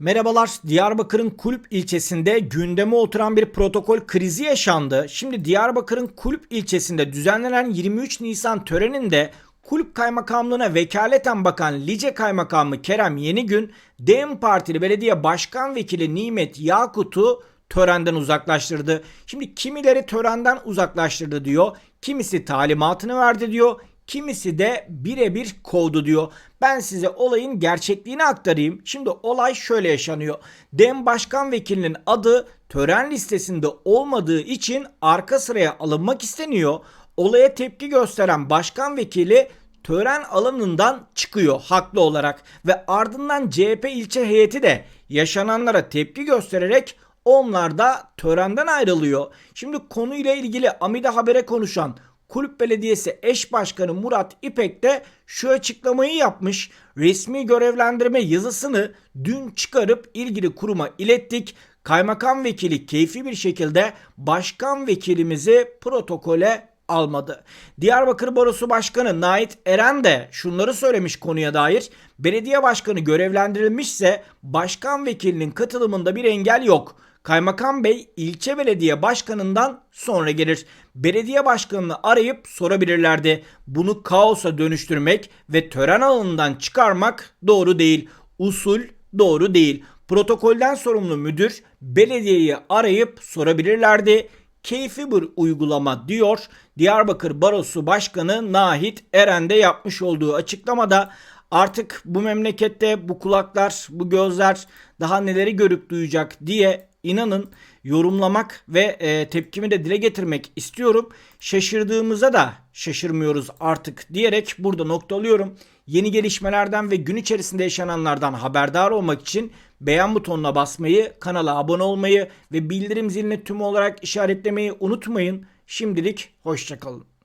Merhabalar. Diyarbakır'ın Kulüp ilçesinde gündeme oturan bir protokol krizi yaşandı. Şimdi Diyarbakır'ın Kulüp ilçesinde düzenlenen 23 Nisan töreninde Kulüp Kaymakamlığına vekaleten bakan Lice Kaymakamı Kerem Yenigün, DEM Partili Belediye Başkan Vekili Nimet Yakut'u törenden uzaklaştırdı. Şimdi kimileri törenden uzaklaştırdı diyor. Kimisi talimatını verdi diyor. Kimisi de birebir kovdu diyor. Ben size olayın gerçekliğini aktarayım. Şimdi olay şöyle yaşanıyor. DEM Başkan Vekilinin adı tören listesinde olmadığı için arka sıraya alınmak isteniyor. Olaya tepki gösteren başkan vekili tören alanından çıkıyor haklı olarak ve ardından CHP ilçe heyeti de yaşananlara tepki göstererek onlar da törenden ayrılıyor. Şimdi konuyla ilgili Amida Haber'e konuşan Kulüp Belediyesi eş başkanı Murat İpek de şu açıklamayı yapmış. Resmi görevlendirme yazısını dün çıkarıp ilgili kuruma ilettik. Kaymakam vekili keyfi bir şekilde başkan vekilimizi protokole almadı. Diyarbakır Barosu Başkanı Nait Eren de şunları söylemiş konuya dair. Belediye başkanı görevlendirilmişse başkan vekilinin katılımında bir engel yok. Kaymakam Bey ilçe belediye başkanından sonra gelir. Belediye başkanını arayıp sorabilirlerdi. Bunu kaosa dönüştürmek ve tören alanından çıkarmak doğru değil. Usul doğru değil. Protokolden sorumlu müdür belediyeyi arayıp sorabilirlerdi. Keyfi bir uygulama diyor. Diyarbakır Barosu Başkanı Nahit Eren'de yapmış olduğu açıklamada artık bu memlekette bu kulaklar, bu gözler daha neleri görüp duyacak diye inanın yorumlamak ve e, tepkimi de dile getirmek istiyorum. Şaşırdığımıza da şaşırmıyoruz artık diyerek burada noktalıyorum. Yeni gelişmelerden ve gün içerisinde yaşananlardan haberdar olmak için beğen butonuna basmayı, kanala abone olmayı ve bildirim zilini tüm olarak işaretlemeyi unutmayın. Şimdilik hoşçakalın.